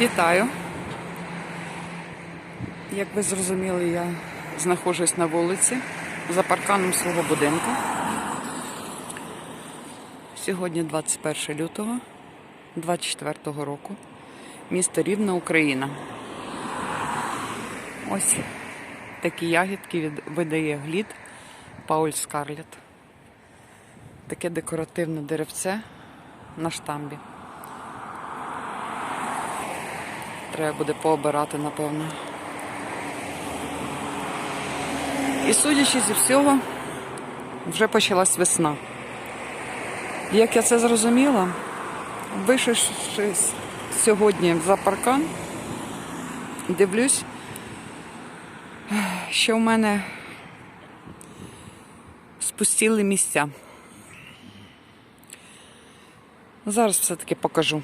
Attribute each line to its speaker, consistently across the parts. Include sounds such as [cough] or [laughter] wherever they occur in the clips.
Speaker 1: Вітаю. Як ви зрозуміли, я знаходжусь на вулиці за парканом свого будинку. Сьогодні 21 лютого 24 року. Місто Рівна, Україна. Ось такі ягідки від- видає глід Пауль Скарлет. Таке декоративне деревце на штамбі. Треба буде пообирати, напевно. І судячи зі всього, вже почалась весна. Як я це зрозуміла, вийшовши сьогодні за паркан, дивлюсь, що в мене спустіли місця. Зараз все-таки покажу.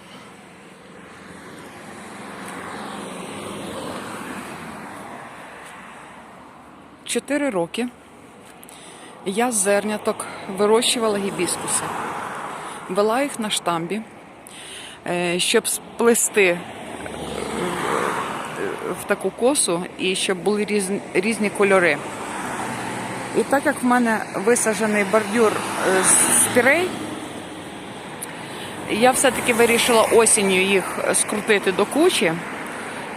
Speaker 1: Чотири роки я з зерняток вирощувала гібіскуси. Вела їх на штамбі, е, щоб сплести е, в таку косу і щоб були різні, різні кольори. І так як в мене висаджений бордюр е, з спірей, я все-таки вирішила осінню їх скрутити до кучі,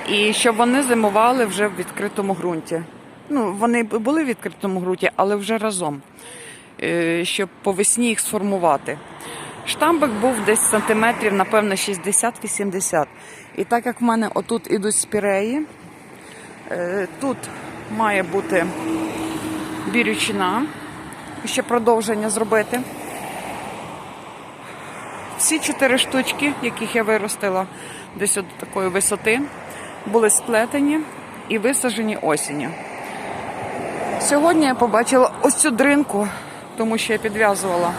Speaker 1: і щоб вони зимували вже в відкритому ґрунті. Ну, вони були в відкритому ґрунті, але вже разом, е, щоб по весні їх сформувати. Штамбик був десь сантиметрів, напевно, 60-80. І так як в мене отут ідуть спіреї, е, тут має бути бірючина, ще продовження зробити. Всі чотири штучки, яких я виростила десь от такої висоти, були сплетені і висаджені осінню. Сьогодні я побачила ось цю дринку, тому що я підв'язувала,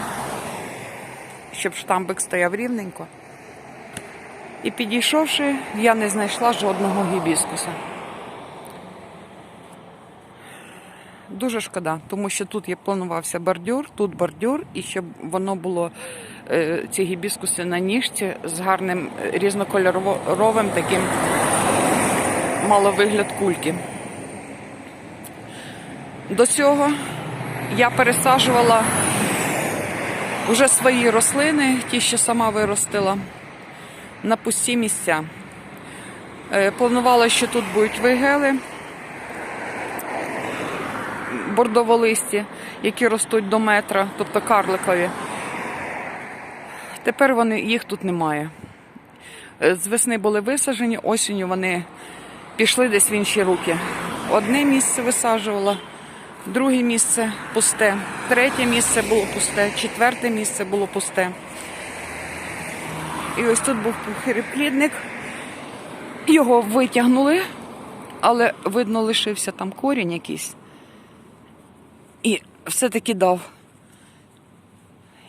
Speaker 1: щоб штамбик стояв рівненько. І підійшовши, я не знайшла жодного гібіскуса. Дуже шкода, тому що тут є планувався бордюр, тут бордюр, і щоб воно було е, ці гібіскуси на ніжці з гарним е, різнокольоровим таким мало вигляд кульки. До цього я пересаджувала вже свої рослини, ті, що сама виростила, на пусті місця. Е, Планувала, що тут будуть вигели бордоволисті, які ростуть до метра, тобто карликові. Тепер вони, їх тут немає. Е, З весни були висаджені, осінню вони пішли десь в інші руки. Одне місце висаджувала, друге місце пусте, третє місце було пусте, четверте місце було пусте. І ось тут був переплідник. Його витягнули, але видно, лишився там корінь якийсь. І все-таки дав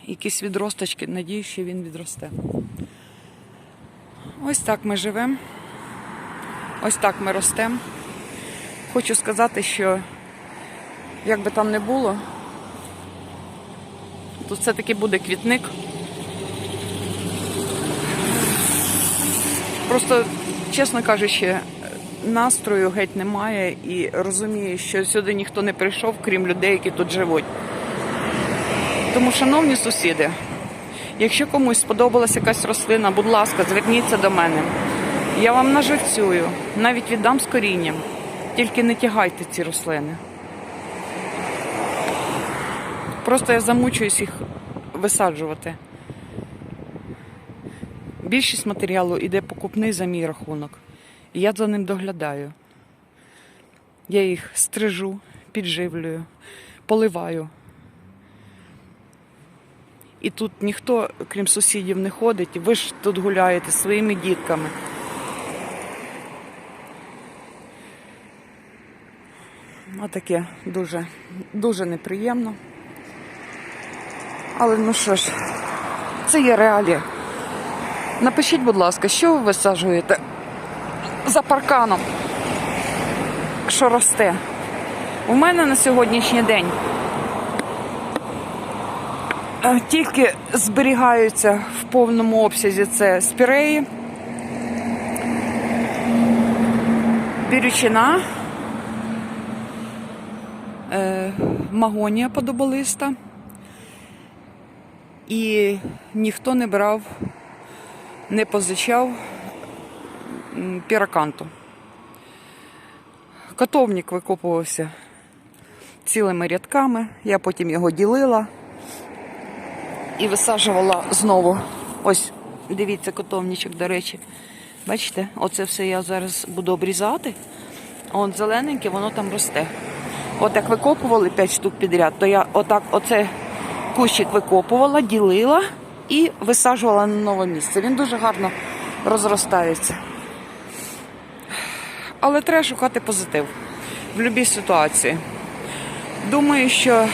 Speaker 1: якісь відросточки. Надіюсь, що він відросте. Ось так ми живемо. Ось так ми ростемо. Хочу сказати, що як би там не було, тут все-таки буде квітник. Просто, чесно кажучи, настрою геть немає і розумію, що сюди ніхто не прийшов, крім людей, які тут живуть. Тому, шановні сусіди, якщо комусь сподобалася якась рослина, будь ласка, зверніться до мене. Я вам наживцюю, навіть віддам з корінням. Тільки не тягайте ці рослини. Просто я замучуюсь їх висаджувати. Більшість матеріалу йде покупний за мій рахунок. І я за ним доглядаю. Я їх стрижу, підживлюю, поливаю. І тут ніхто, крім сусідів, не ходить. Ви ж тут гуляєте зі своїми дітками. Отаке дуже, дуже неприємно. Але ну що ж, це є реалія. Напишіть, будь ласка, що ви висаджуєте за парканом, що росте. У мене на сьогоднішній день е, тільки зберігаються в повному обсязі це спіреї, бірючина, е, магонія подоболиста. І ніхто не брав, не позичав піраканту. Котовник викопувався цілими рядками. Я потім його ділила і висаджувала знову. Ось, дивіться, котовничок, до речі. Бачите, оце все я зараз буду обрізати. От зелененьке, воно там росте. От як викопували 5 штук підряд, то я отак оце кущик викопувала, ділила і висаджувала на нове місце. Він дуже гарно розростається. Але треба шукати позитив в будь-якій ситуації. Думаю, що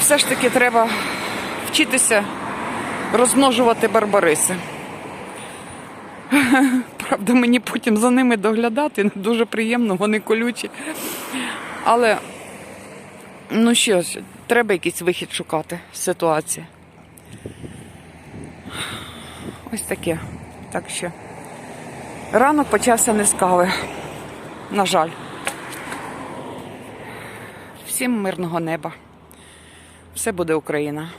Speaker 1: все ж таки треба вчитися розмножувати барбариси. [laughs] Правда, мені потім за ними доглядати не дуже приємно, вони колючі. Але, ну що треба якийсь вихід шукати з ситуації. Ось таке. Так що ранок почався не з кави. На жаль. Всім мирного неба. Все буде Україна.